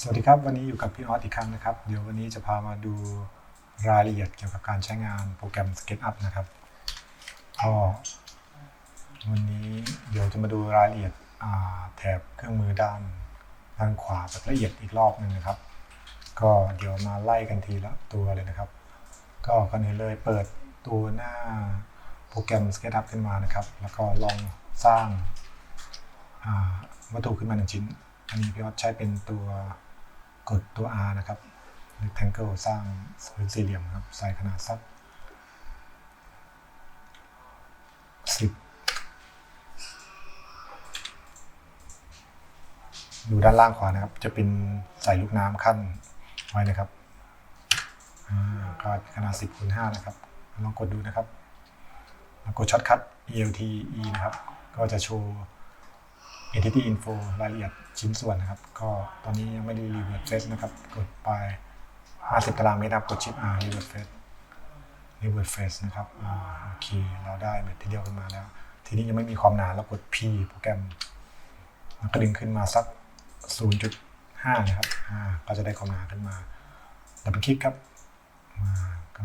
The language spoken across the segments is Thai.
สวัสดีครับ วันนี้อยู่กับพี่ออสอีกครั้งนะครับ เดี๋ยววันนี้จะพามาดูรายละเอียดเกี่ยวกับการใช้งานโปรแกรม SketchUp นะครับก็วันนี้เดี๋ยวจะมาดูรายละเอียดแถบเครื่องมือด้านด้านขวาแบบละเอียดอีกรอบหนึ่งนะครับ ก็เดี๋ยวมาไล่กันทีละตัวเลยนะครับ ก็ก่อนอื่นเลยเปิดตัวหน้าโปรแกรม SketchUp ขึ้นมานะครับ แล้วก็ลองสร้างวัตถุขึ้นมาหนึ่งชิ้น อันนี้พี่ออสใช้เป็นตัว กดตัว R นะครับ rectangle สร้างพื้นสี่เหลี่ยมครับใส่ขนาดสักสิบดูด้านล่างขวานะครับ จะเป็นใส่ลูกน้ำขั้นไว้นะครับอ่าก็ขนาด10คูณ5นะครับ ลองกดดูนะครับ กดช็อตคัท ELT E นะครับ ก็จะโชว์ entity info รายละเอียดชิ้นส่วนนะครับ ก็ตอนนี้ยังไม่ได้ revert face นะครับ กดไป 50 ตารางเมตรครับกดชิป R revert face revert face นะครับอ่าโอเคเราได้เม็ดที่เดียวกันมาแล้ว ทีนี้ยังไม่มีความหนาเรากด P โปรแกรมแล้วก็ดึงขึ้นมาสัก 0.5 นะครับอ่าก็จะได้ความหนาขึ้นมาดับเบิลคลิกครับมา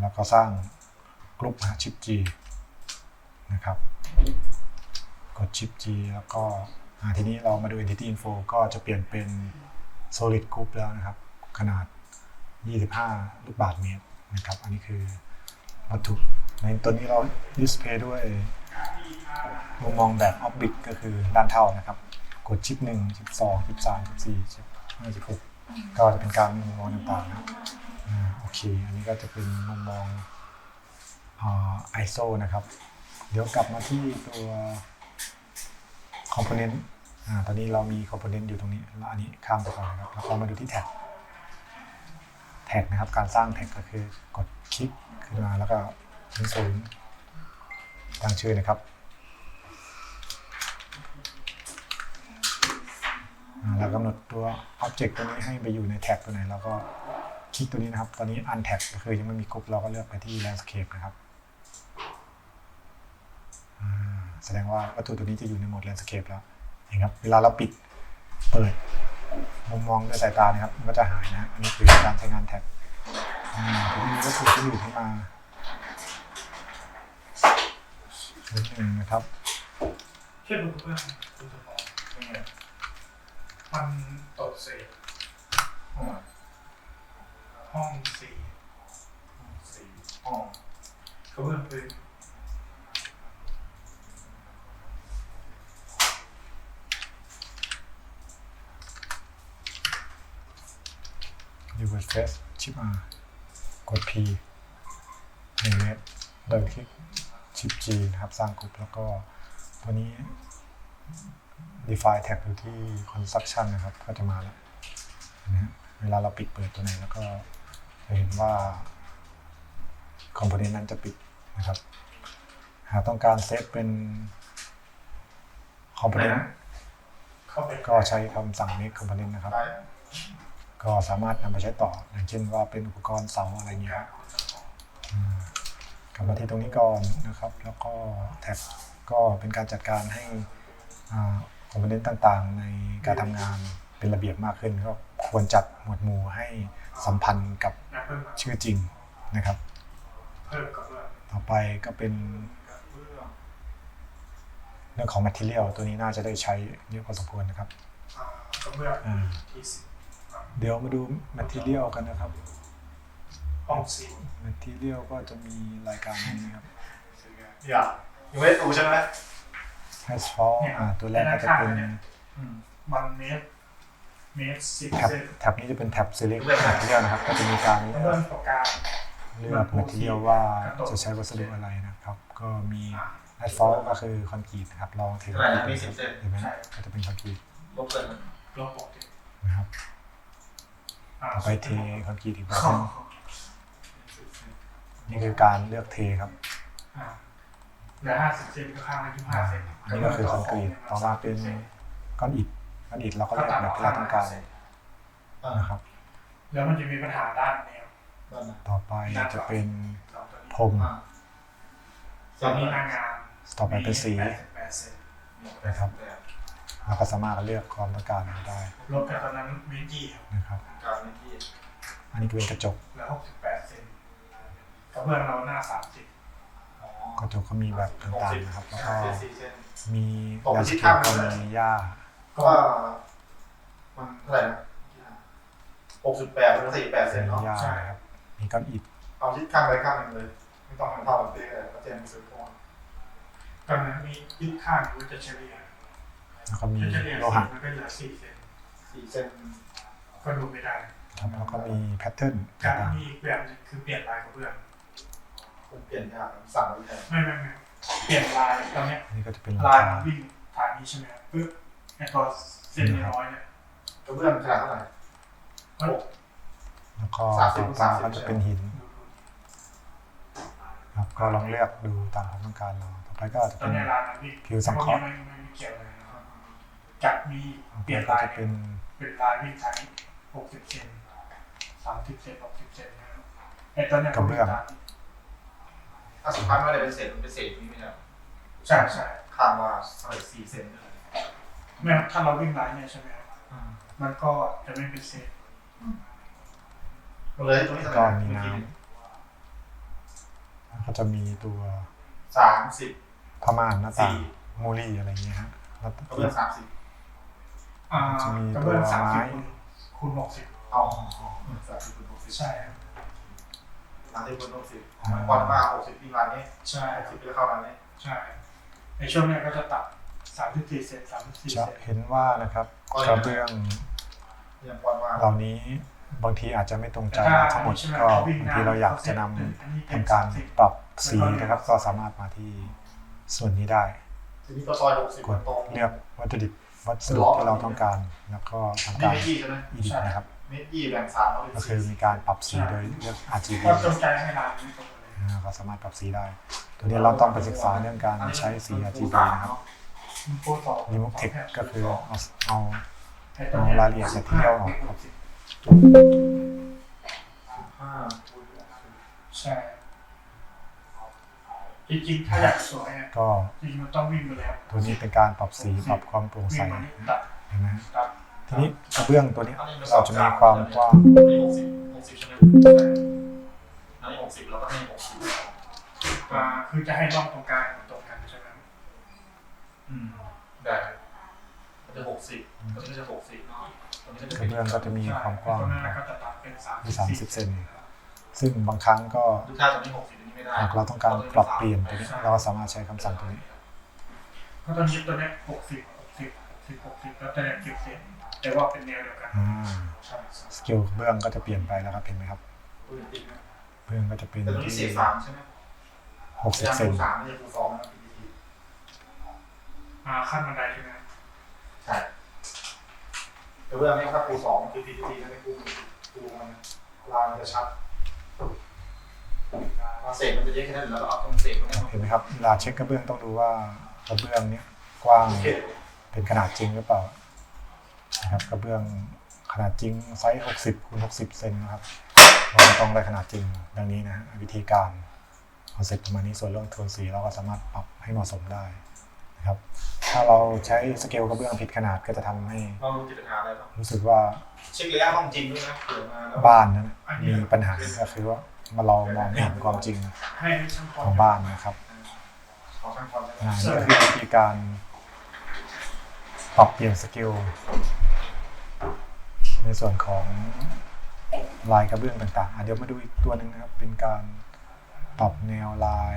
แล้วก็สร้างกรุ๊ปชิป G นะครับ กดชิป G แล้วก็ ทีนี้เรามาดู Entity Info ก็จะเปลี่ยนเป็น Solid Group แล้วนะครับ ขนาด 25 ลูกบาศก์เมตรนะครับ อันนี้คือวัตถุ ในตัวนี้เรา display ด้วยมุมมองแบบ Oblique ก็คือด้านเท่านะครับ กดชิป 1 12 13 14 15 16 ก็จะเป็นการมุมมองต่างๆนะครับโอเค อันนี้ก็จะเป็นมุมมองอ่า ISO นะครับ เดี๋ยวกลับมาที่ตัว component อ่าต ตอนนี้เรามี component อยู่ตรงนี้แล้วอันนี้ข้ามไปก่อนนะครับแล้วก็มาดูที่แท็กแท็กนะครับ การสร้างแท็กก็คือกดคลิกขึ้นมาแล้วก็ทิ้งศูนย์ตั้งชื่อนะครับอ่าแล้วกำหนดตัว object ตัวนี้ให้ไปอยู่ในแท็กตัวไหนเราก็คลิกตัวนี้นะครับ ตอนนี้ untag ก็คือยังไม่มีกรุ๊ปเราก็เลือกไปที่ landscape นะครับแสดงว่าวัตถุตัวนี้จะอยู่ในโหมด landscape แล้ว เห็นครับ เวลาเราปิดเปิดมุมมองด้วยสายตานะครับ มันก็จะหายนะ อันนี้คือการใช้งานแท็บอ่าทีนี้วัตถุที่อยู่ที่มานิดหนึ่งนะครับเช่นเพื่อนคุณสมองมันตดเศษห้องสี่สี่ห้องกระเบื้องพื้น u v e r face ชิป R กด P หนึ่งเมตรเดินคลิกชิป G นะครับ สร้างกลุ่มแล้วก็ตัวนี้ define tag อยู่ที่ construction นะครับ ก็จะมาแล้วนะฮะเวลาเราปิดเปิดตัวไหนแล้วก็จะเห็นว่า component นั้นจะปิดนะครับ หากต้องการเซฟเป็น component เข้าไปก็ใช้คำสั่ง make component นะครับได้ ก็สามารถนำไปใช้ต่อ อย่างเช่นว่าเป็นอุปกรณ์เสาอะไรเงี้ยครับอืมกลับมาที่ตรงนี้ก่อนนะครับ แล้วก็แท็บก็เป็นการจัดการให้คอมโพเนนต์ต่างๆ ในการทำงานเป็นระเบียบมากขึ้น ก็ควรจัดหมวดหมู่ให้สัมพันธ์กับนะเพิ่มมาชื่อจริงนะครับเพิ่มกระเบื้องต่อไปก็เป็นกระเบื้องเรื่องของ material ตัวนี้น่าจะได้ใช้เยอะพอสมควรนะครับอ่ากระ เบื้องอ่าที่สิบครับเดี๋ยวมาดู material กันนะครับห้องสี่ material ก็จะมีรายการนี้ครับ อย่ายังไม่ได้ดูใช่ไหม asphalt เนี่ยอ่าตัวแรกก็จะเป็นอืมมันเมตรเมตรสิบแท็บเซนแท็บนี้จะเป็นแท็บ select material นะครับ ก็จะมีการกระเบื้องปากกาเลือก material ว่าจะใช้วัสดุอะไรนะครับ ก็มี asphalt ก็คือคอนกรีตนะครับลองเทคอนกรีตมีสิบเส้นเห็นไหมก็จะเป็นคอนกรีตลบเกินลบปกตินะครับ อ่าต่อไปเทคอนกรีตอีกแบบหนึงนี่คือการเลือกเทครับ อ่าเหลือห้าสิบเซนก็ข้างละยี่สิบห้าเซนอันนี้ก็คือคอนกรีตต่อมาเป็นก้อนอิฐก้อนอิฐเราก็เลือกแบบที่เราต้องการนะครับ แล้วมันจะมีปัญหาด้านแนวบ้านนะต่อไปจะเป็นเราตัวนี้พรมอ่าตอนนี้หน้างานต่อไปเป็นสี แปดสิบแปดเซนนะครับแบบ เราก็สามารถเลือกความต้องการได้รถกับตอนนั้นวินจี้ครับนะครับการในที่อันนี้ก็เป็นกระจกแล้วหกสิบแปดเซนกระเบื้องเราหน้าสามสิบอ๋อกระจกก็มีแบบต่างๆนะครับแล้วก็เซนสี่เซนมีตกไปยาสที่เกลข้างก็เลยมีหญ้าก็มันเท่าไหร่นะหกสิบแปดหรือสี่แปดเซนมีเนาะหญ้านะครับมีก้อนอิฐเอาที่ข้างไปข้างหนึ่งเลย ไม่ต้องมันเท่ากันเป๊ะเลยก็เจนซื้อก่อนตอนนั้นมียึดข้างมันจะเฉลี่ย แล้วก็มีจะเฉลี่ยโลสีหะมันก็เหลือสี่เซนสี่เซนก็ดูไม่ได้ครับแล้วก็มีแพทเทิร์นการต่างมีอีกแบบหนึงคือเปลี่ยนลายกระเบื้องผมเปลี่ยนยากสั่งไว้แทนไม่ไม่ไม่เปลี่ยนลายตอนเนี้ยๆอันนี้ก็จะเป็นลายรามันคาวิ่งทางนี้ใช่ไหมครับปึ๊บไอตัวเส้นน้อยๆเนี่ยกระเบื้องขนาดเท่าไหร่มันแล้วก็สามสิบต่อมาสามสิบก็จะเป็นหินครับก็ลองเลือกดูตามความต้องการเราต่อไปก็อาจจะตอเป็นนเนี้ยลายมันวิ่งผิวสังเคราะห์ ไม่ไม่ไม่เกี่ยวเลยนะครับจัดมีต่อเปไปลี่ยนก็ลายจะเป็นเป็นลายวิ่งทางนี้หกสิบเซนสามสิบเซนหกสิบเซนนะครับไอตัวเนี้ยกระเบื้อง ถ้าสุดท้ายไม่ได้เป็นเศษมันเป็นเศษนี่ไม่ใช่ใช่ใช่ข้างว่าใส่สี่เซนเลยไม่ครับถ้าเราวิ่งลายเนี่ยใช่ไหมครับมันก็จะไม่เป็นเซนมันเลยตรงนี้เท่าไหก็ร่มีน้ำแล้วก็จะมีตัวสามสิบ ผ้าม่านหน้าต่างสี่ มูลี่อะไรอย่างเงี้ยฮะแล้วกระเบื้องสามสิบ อ่าจะมีกระเบื้องตัวสามไม้สิบคูณหกสิบเอาสามสิบคูณหกสิบใช่ครับสามสิบคูณหกสิบมันกว้างมากหกสิบที่ร้านนี้ใช่หกสิบไปเข้าร้านนี้ใช่ในช่วงเนี้ยก็จะตัดสามสิบสี่เซนสามสิบสี่จะเซนเห็นว่านะครับกระเบื้องยังกว้างมากเหล่านี้บางทีอาจจะไม่ตรงใจเราทั้งหมดก็บางทีเราอยากจะนำทำการปรับสีนะครับก็สามารถมาที่ส่วนนี้ได้ทีนี้ก็ซอยหกสิบกดตรงเลือกวัตถุดิบ วัสดุที่เราต้องการ แล้วก็ทำนี่การเมตรยี่ใช่ไหมอีดิทนะครับเมตรยี่แบ่งสามแล้วเป็นก็คือมีการปรับสีโดยเลือก RGB ก็จงใจให้ร้านนี้ตรงเลยอ่าก็สามารถปรับสีได้ ตัวนี้เราต้องไปศึกษาเรื่องการใช้สี RGB นะครับมันโปรต่อ Remove Text ก็คือเอาเอาไอ้ตัวนี้เอารายละเอียดจากที่เราออกครับห้าใช่ จริงๆ ถ้าอยากสวยอะก็จริงๆมันต้องวิ่งไปแล้ว ตัวนี้เป็นการปรับสีปรับความโปร่งวิ่ใสงมานี่ตัดเห็นไหมฮะตัดทีนี้กระเบื้องตัวนี้เราจะมีความกว้างนี่หกสิบหกสิบใช่ไหมอันนี้หกสิบแล้วก็ให้หกสิบอ่าคือจะให้ร่องตรงกลางมันตรงกันใช่ไหมอืมได้มันจะหกสิบตัวนี้ก็จะหกสิบเนาะตัวนี้ก็จะกเป็ระนเบื้องก็จะมีความกว้างตรงนั้นก็จะตัดเป็นสามที่30เซน ซึ่งบางครั้งก็ดูท่าตัวนี้หกสิบตัวนี้ไม่ได้หากเราต้องการปรับเปลี่ยนตัวนี้เราก็สามารถใช้คำสั่งตัวนี้ก็ตอนนี้ตัวเนี้ยหกสิบหกสิบหกสิบหกสิบแล้วแต่เนี่ยเก็บเซนแต่ว่าเป็นแนวเดียวกันอ่าใช่ใช่สเกลเบื้องก็จะเปลี่ยนไปแล้วครับเห็นไหมครับปืนติดนะเบื้องก็จะเป็นแต่ตัวนี้ที่เศษสามใช่ไหม60เซนคูสามไม่ใช่คูสองนะ PPT อ่าขั้นบันไดใช่ไหมใช่แต่เรื่องนี้ถ้าคูสองคือ PPT ถ้าไม่คูคูมันลายมันจะชัดมา เศษมันจะเยอะแค่นั้นแล้วเราเอาตรงเศษตรงนี้เห็นไหมครับเวลาเช็คกระเบื้องต้องดูว่ากระเบื้องเนี้ยกว้างโอเคเป็นขนาดจริงหรือเปล่านะครับกระเบื้องขนาดจริงไซส์ 60คูณ60 เซนนะครับเราต้องได้ขนาดจริงดังนี้นะฮะวิธีการคอนเซ็ปต์ประมาณนี้ส่วนเรื่องโทนสีเราก็สามารถปรับให้เหมาะสมได้นะครับ ถ้าเราใช้สเกลกระเบื้องผิดขนาดก็จะทำให้เราดูจิตนาอะไรบ้างรู้สึกว่าเช็คระยะห้องจริงด้วยนะเผื่อมาแล้วบ้านนั้นมีปัญหาก็คือว่า เรามองไม่เห็นความจริงของบ้านนะครับนี่คือวิธีการปรับเปลี่ยนสกิลในส่วนของลายกระเบื้องต่างๆเดี๋ยวมาดูอีกตัวหนึ่งนะครับ เป็นการปรับแนวลาย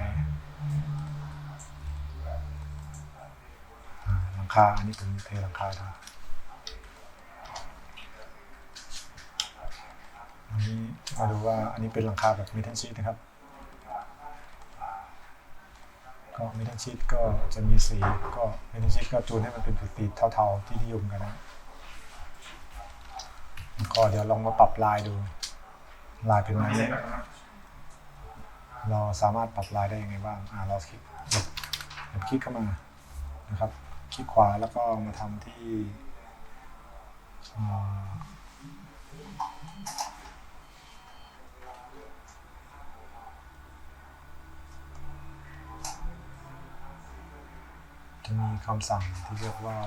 หลังคา อันนี้เป็นเทหลังคาดูอันนี้ มาดูว่าอันนี้เป็นหลังคาแบบมิทันชีตนะครับ ก็มิทันชีตก็จะมีสีก็มิทันชีตก็จูนให้มันเป็นสีเทาๆที่นิยมกันนะก็เดี๋ยวลองมาปรับลายดู ลายเป็นไงไม่ใช่แบบนั้นเราสามารถปรับลายได้ยังไงบ้างอ่าเราคลิกกดกดคลิกเข้ามานะครับ คลิกขวาแล้วก็มาทำที่ คำสั่งที่เรียกว่า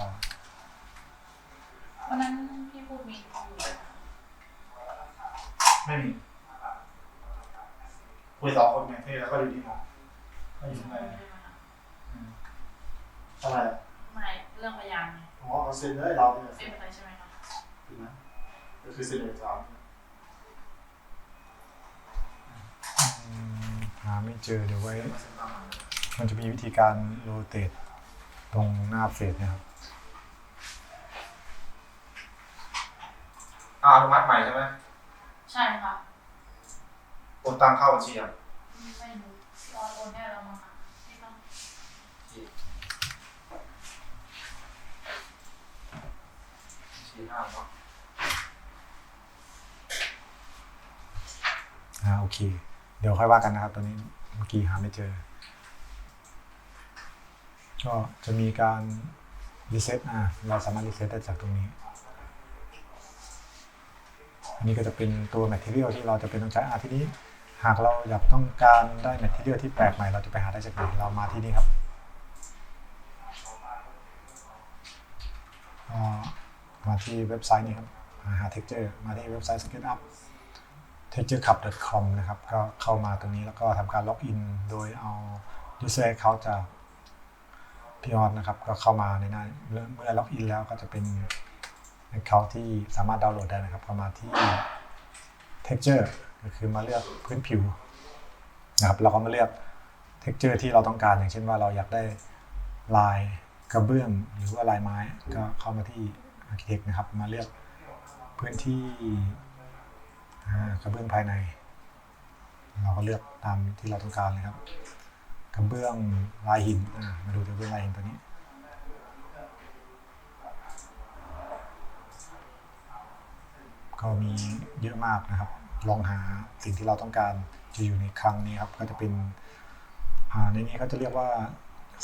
วันนั้นพี่พูดมีอยู่ไม่มีคุยสองคนไงที่แล้วก็อยู่ที่หมอไม่อยู่ข้างในอะไรอะไม่เรื่องพยานไงอ๋อเขาเซ็นเลยเราเนี่ยเซ็นไปใช่ไหมคะถูกไหมก็คือเซ็นเอกสารอืมหาไม่เจอเดี๋ยวไว้มาเซ็นตามหลังเลยมันจะมีวิธีการโรเตท ตรงหน้าเฟสเนะครับอ่าอนุมัติใหม่ใช่ไหมใช่ค่ะ โอนตังเข้าบัญชีอะไม่รู้รอโอนได้แล้วมั้งคะที่ต้องบัญชีห้าเนาะอ่าโอเค เดี๋ยวค่อยว่ากันนะครับ ตอนนี้เมื่อกี้หาไม่เจอ ก็จะมีการรีเซ็ตอ่าเราสามารถรีเซ็ตได้จากตรงนี้ อันนี้ก็จะเป็นตัว material ที่เราจะเป็นต้องใช้อ่าทีนี้ หากเราอยากต้องการได้ material ที่แปลกใหม่ เราจะไปหาได้จากไหนเรามาที่นี่ครับมาที่เว็บไซต์นี้ครับหา texture มาที่เว็บไซต์ SketchUp textureclub.com นะครับ ก็เข้ามาตรงนี้แล้วก็ทำการล็อกอิน โดยเอา user account จาก พี่ออดนะครับก็เข้ามาในหน้าเมื่อล็อกอินแล้วก็จะเป็น account ที่สามารถดาวน์โหลดได้นะครับเข้ามาที่ texture ก็คือมาเลือกพื้นผิวนะครับเราก็มาเลือก texture ที่เราต้องการอย่างเช่นว่าเราอยากได้ลายกระเบื้องหรือว่าลายไม้ก็เข้ามาที่ architect นะครับ มาเลือกพื้นที่กระเบื้องภายใน เราก็เลือกตามที่เราต้องการเลยครับ กระเบื้องลายหินมาดูกระเบื้องลายหินตัวนี้ก็มีเยอะมากนะครับ ลองหาสิ่งที่เราต้องการจะอยู่ในคลังนี้ครับ ก็จะเป็นในนี้เขาจะเรียกว่า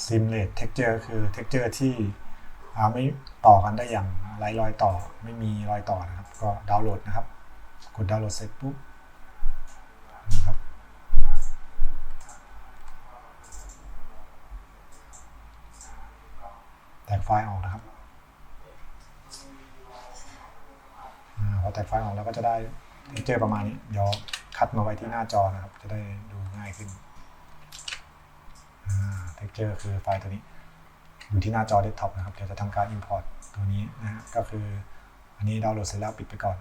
simulate texture คือ texture ที่ไม่ต่อกันได้อย่างไร้รอยต่อ ไม่มีรอยต่อนะครับ ก็ดาวน์โหลดนะครับ กดดาวน์โหลดเสร็จปุ๊บแต กไฟล์ออกนะครับอพอแตกไฟล์ออกแล้วก็จะได้เท็กเจอร์ประมาณนี้เดี๋ยวคัดมาไว้ที่หน้าจอนะครับ จะได้ดูง่ายขึ้นเท็กเจอร์คือไฟล์ตัวนี้ อยู่ที่หน้าจอเดสก์ท็อปนะครับ เดี๋ยวจะทำการ Import ตัวนี้นะฮะก็คืออันนี้ดาวน์โหลดเสร็จแล้วปิดไปก่อน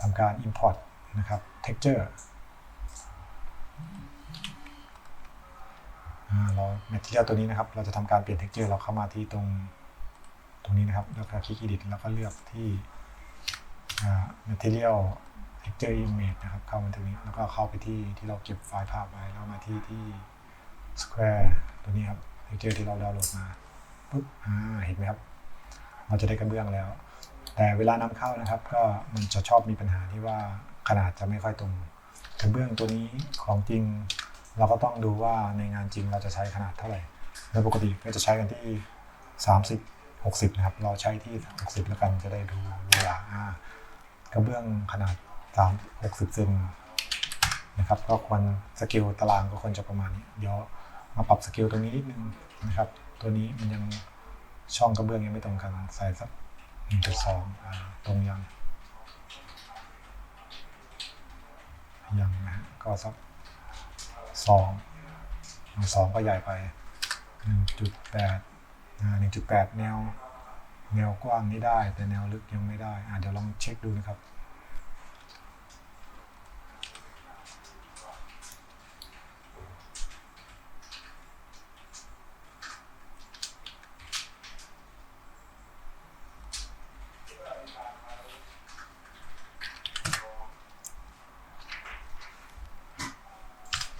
ทำการ Import นะครับ Texture อ่า เรา Material ตัวนี้นะครับ เราจะทำการเปลี่ยน Texture เราเข้ามาที่ตรงตรงนี้นะครับ แล้วก็คลิก Edit แล้วก็เลือกที่ material texture image นะครับ เข้ามาตรงนี้ แล้วก็เข้าไปที่ที่เราเก็บไฟล์ภาพไว้ แล้วมาที่ที่ square ตัวนี้ครับ texture ที่เราดาวน์โหลดมา ปุ๊บ อ่า เห็นไหมครับ เราจะได้กระเบื้องแล้ว แต่เวลานำเข้านะครับ ก็มันจะชอบมีปัญหาที่ว่าขนาดจะไม่ค่อยตรงกระเบื้องตัวนี้ของจริง เราก็ต้องดูว่าในงานจริงเราจะใช้ขนาดเท่าไหร่โดยปกติก็จะใช้กันที่ 30 60 นะครับ เราใช้ที่ 60 แล้วกันจะได้ดูเวลาอ่ากระเบื้องขนาด 3 60เซนนะครับ ก็ควรสเกลตารางก็ควรจะประมาณนี้ เดี๋ยวมาปรับสเกลตรงนี้นิดนึงนะครับ ตัวนี้มันยังช่องกระเบื้องยังไม่ตรงกันใส่สัก1.2อ่าตรงยังยังนะฮะก็สัก สองสองก็ใหญ่ไปหนึ่งจุดแปดหนึ่งจุดแปดแนว แนวกว้างนี่ได้ แต่แนวลึกยังไม่ได้ อ่าเดี๋ยวลองเช็คดูนะครับ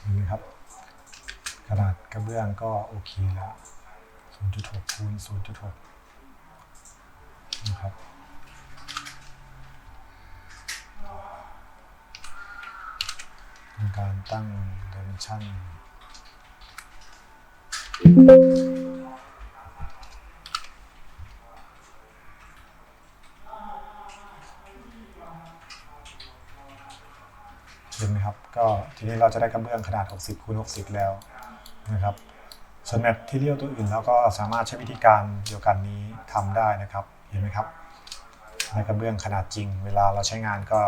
เห็นไหมครับ ขนาด ก็โอเคแล้ว0.6คูณ0.6นะครับในการตั้ง dimension เห็นไหมครับ ก็ทีนี้เราจะได้กระเบื้องขนาด 60คูณ60 แล้วนะครับ ส่วนแมทที่เรียลตัวอื่นแล้วก็สามารถใช้วิธีการเดียวกันนี้ทำได้นะครับ เห็นไหมครับและกระเบื้องขนาดจริง เวลาเราใช้งานก็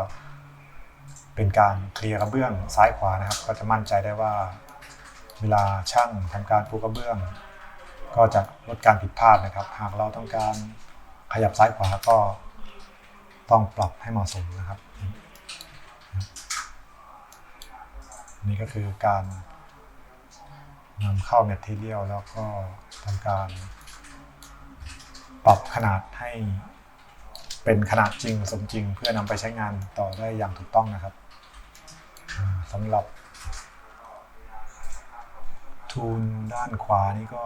เป็นการเคลียร์กระเบื้องซ้ายขวานะครับ ก็จะมั่นใจได้ว่า เวลาช่างทำการปูกระเบื้อง ก็จะลดการผิดพลาดนะครับ หากเราต้องการขยับซ้ายขวาก็ต้องปรับให้เหมาะสมนะครับ นี่ก็คือการ นำเข้าแมทเทียลแล้วก็ทำการ ปรับขนาดให้เป็นขนาดจริงสมจริง เพื่อนำไปใช้งานต่อได้อย่างถูกต้องนะครับสำหรับ ทูนด้านขวานี่ก็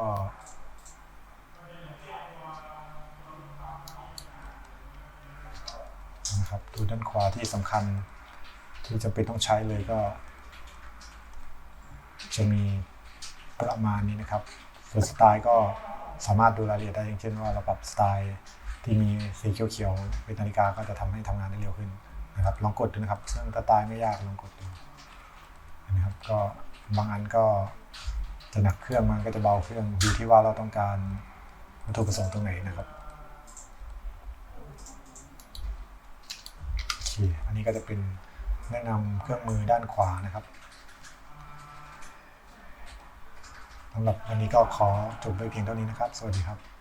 นะครับทูนด้านขวาที่สำคัญที่จำเป็นต้องใช้เลยก็ จะมี ประมาณนี้นะครับส่วนสไตล์ก็สามารถดูรายละเอียดได้อย่างเช่นว่าเราปรับสไตล์ที่มีสีเขียวๆเป็นนาฬิกาก็จะทำให้ทำงานได้เร็วขึ้นนะครับลองกดดูนะครับซึ่งสไตล์ไม่ยากลองกดดูนะครับก็บางอันก็จะหนักเครื่องมันก็จะเบาเครื่องอยู่ที่ว่าเราต้องการวัตถุประสงค์ตรงไหนนะครับโอเคอันนี้ก็จะเป็นแนะนำเครื่องมือด้านขวานะครับ สำหรับวันนี้ก็ขอจบไว้เพียงเท่านี้นะครับ สวัสดีครับ